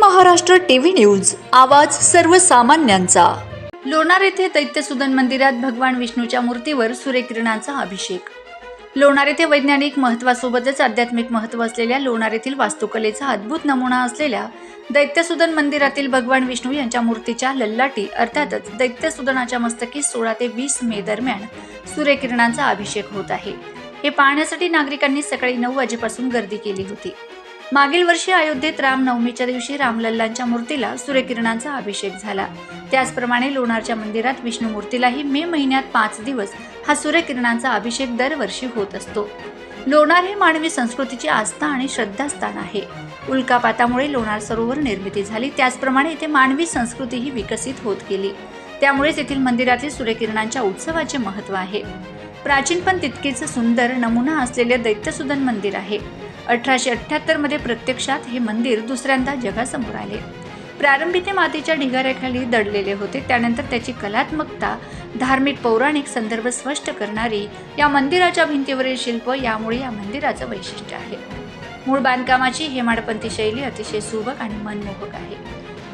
Maharashtra TV news. आवाज सर्वसामान्यांचा. लोणार येथे दैत्यसुदन मंदिरात भगवान विष्णूच्या मूर्तीवर सूर्यकिरणांचा अभिषेक. लोणार येथे वैज्ञानिक महत्वासोबतच आध्यात्मिक महत्त्व असलेल्या लोणार येथील वास्तुकलेचा अद्भुत नमुना असलेल्या दैत्यसुदन मंदिरातील भगवान विष्णू यांच्या मूर्तीच्या लल्लाटी अर्थातच दैत्यसुदनाच्या मस्तकी सोळा ते वीस मे दरम्यान सूर्यकिरणांचा अभिषेक होत आहे. हे पाहण्यासाठी नागरिकांनी सकाळी नऊ वाजेपासून गर्दी केली होती. मागील वर्षी अयोध्येत रामनवमीच्या दिवशी रामलल्लांच्या मूर्तीला सूर्यकिरणांचा अभिषेक झाला. त्याचप्रमाणे लोणारच्या मंदिरात विष्णू मूर्तीलाही मे महिन्यात पाच दिवस हा सूर्यकिरणांचा अभिषेक दरवर्षी होत असतो. लोणार हे मानवी संस्कृतीची आस्था आणि श्रद्धास्थान आहे. उल्कापातामुळे लोणार सरोवर निर्मिती झाली त्याचप्रमाणे इथे मानवी संस्कृतीही विकसित होत गेली. त्यामुळेच येथील मंदिरातील सूर्यकिरणांच्या उत्सवाचे महत्त्व आहे. प्राचीन पण तितकेच सुंदर नमुना असलेले दैत्यसुदन मंदिर आहे. अठराशे अठ्ठ्याहत्तरमध्ये प्रत्यक्षात हे मंदिर दुसऱ्यांदा जगासमोर आले. प्रारंभी ते मातीच्या ढिगाऱ्याखाली दडलेले होते. त्यानंतर त्याची कलात्मकता धार्मिक पौराणिक संदर्भ स्पष्ट करणारी या मंदिराच्या भिंतीवरील शिल्प यामुळे या मंदिराचं वैशिष्ट्य आहे. मूळ बांधकामाची हेमाडपंथी शैली अतिशय सुबक आणि मनमोहक आहे.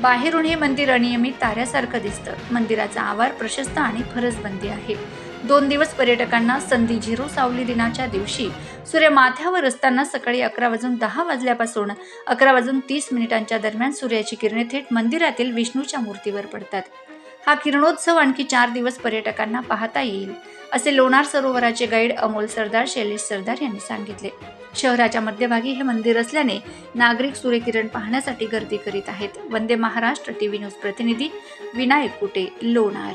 बाहेरून हे मंदिर अनियमित ताऱ्यासारखं दिसतं. मंदिराचा आवार प्रशस्त आणि फरसबंदी आहे. दोन दिवस पर्यटकांना संधी झिरो सावली दिनाच्या दिवशी सूर्य माथ्यावर असताना सकाळी अकरा वाजून दहा वाजल्यापासून अकरा वाजून तीस मिनिटांच्या दरम्यान सूर्याची किरणे थेट मंदिरातील विष्णूच्या मूर्तीवर पडतात. हा किरणोत्सव आणखी चार दिवस पर्यटकांना पाहता येईल असे लोणार सरोवराचे गाईड अमोल सरदार शैलेश सरदार यांनी सांगितले. शहराच्या मध्यभागी हे मंदिर असल्याने नागरिक सूर्यकिरण पाहण्यासाठी गर्दी करीत आहेत. वंदे महाराष्ट्र टीव्ही न्यूज प्रतिनिधी विनायक कुटे लोणार.